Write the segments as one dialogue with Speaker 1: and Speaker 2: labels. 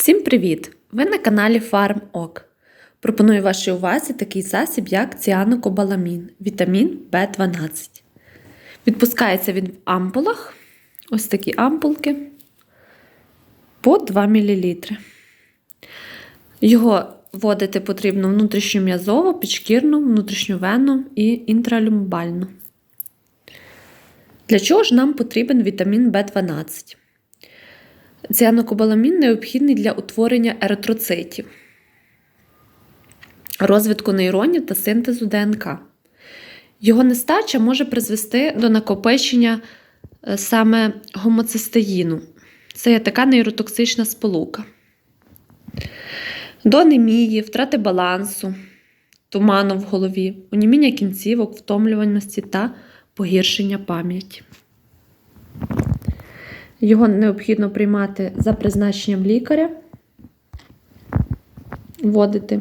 Speaker 1: Всім привіт! Ви на каналі FarmOk. Пропоную вашій увазі такий засіб, як ціанокобаламін, вітамін В12. Відпускається він в ампулах, ось такі ампулки по 2 мл. Його вводити потрібно внутрішньом'язово, підшкірну, внутрішньовенну і інтралюмбальну. Для чого ж нам потрібен вітамін В12? Ціанокобаламін необхідний для утворення еритроцитів, розвитку нейронів та синтезу ДНК. Його нестача може призвести до накопичення е, саме гомоцистеїну. Це є така нейротоксична сполука. До анемії, втрати балансу, туману в голові, оніміння кінцівок, втомлюваності та погіршення пам'яті. Його необхідно приймати за призначенням лікаря, вводити.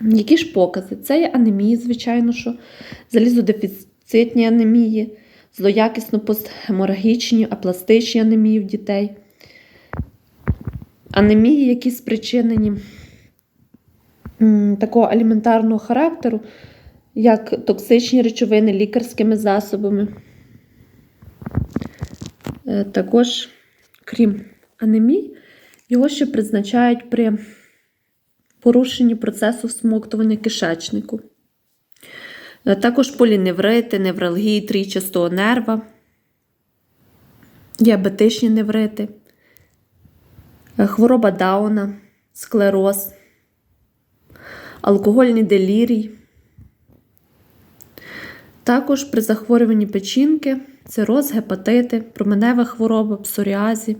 Speaker 1: Які ж покази? Це є анемії, звичайно, що залізодефіцитні анемії, злоякісно постгеморагічні, апластичні анемії в дітей. Анемії, які спричинені такого аліментарного характеру, як токсичні речовини лікарськими засобами. Е, Також, крім анемій, його ще призначають при порушенні процесу всмоктування кишечнику. Е, Також поліневрити, невралгії трійчастого нерва, діабетичні неврити, е, хвороба Дауна, склероз, алкогольний делірій. Також при захворюванні печінки, цироз, гепатити, променева хвороба, псоріазі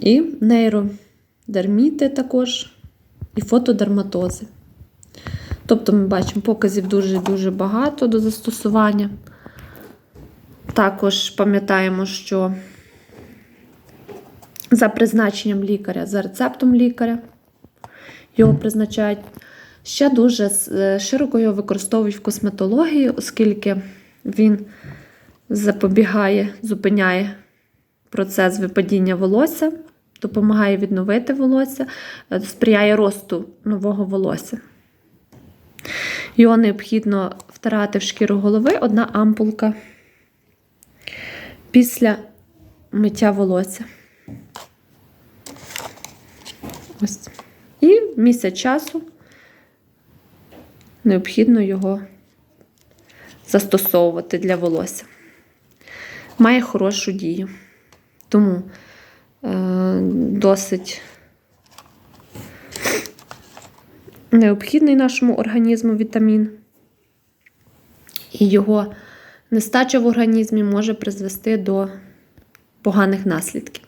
Speaker 1: і нейродерміти також, і фотодерматози. Тобто ми бачимо показів дуже-дуже багато до застосування. Також пам'ятаємо, що за призначенням лікаря, за рецептом лікаря його призначають. Ще дуже е, широко його використовують в косметології, оскільки він запобігає, зупиняє процес випадіння волосся, допомагає відновити волосся, е, сприяє росту нового волосся. Його необхідно втирати в шкіру голови одна ампулка після миття волосся. Ось. І місяць часу необхідно його застосовувати для волосся. Має хорошу дію. Тому е, досить необхідний нашому організму вітамін. І його нестача в організмі може призвести до поганих наслідків.